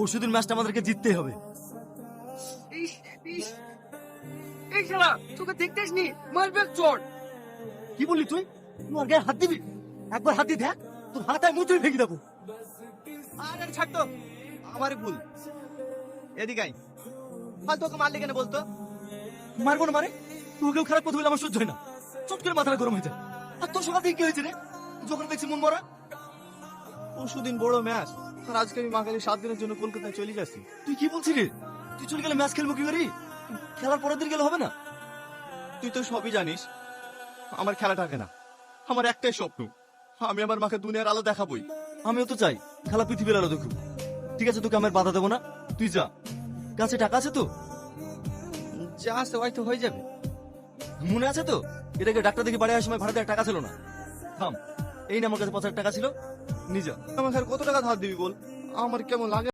পরশুদিন ম্যাচটা আমাদেরকে জিততেই হবে। এই শালা তোকে দেখতেস নি মারবে চোর। কি বললি তুই? তোমার গায়ে হাত দিবি? একবার হাত দিয়ে দেখ তোর হাতায় মুচড়ে ভেঙে দেবো। আরে ছাড় তো। আমারই ভুল। এদিকে আই ফাল তোকে মারলি কেন বলতো? মারবো না মারে তোকেও খারাপ কথা বলে আমার সহ্য হয় না। চট করে মাথাটা গরম হয়ে যায়। আর তোর সকাল থেকে কি হয়েছে রে? যখন দেখছি মন মরা পরশুদিন বড় ম্যাচ। আর আজকে আমি মাকে সাত দিনের জন্য কলকাতায় চলে যাচ্ছি। তুই কি বলছিস রে? তুই চলে গেলে ম্যাচ খেলব কি করি খেলার পরের দিন গেলে হবে না? তুই তো সবই জানিস, আমার খেলা থাকে না। আমার একটাই স্বপ্ন, আমি আমার মাকে দুনিয়ার আলো দেখাবই। আমিও তো চাই, খেলা পৃথিবীর আলো দেখুক। ঠিক আছে, তোকে আমার বাধা দেবো না। তুই যা। কাছে টাকা আছে তো? যা আছে, ওই হয়তো হয়ে যাবে। মনে আছে তো? এটাকে ডাক্তার দেখে বাড়ি আসার সময় ভাড়া দেওয়ার টাকা ছিল না। থাম, এই না আমার কাছে পাঁচ হাজার টাকা ছিল। নিজা আমার স্যার কত টাকা ধার দিবি বল? আমার কেমন লাগে?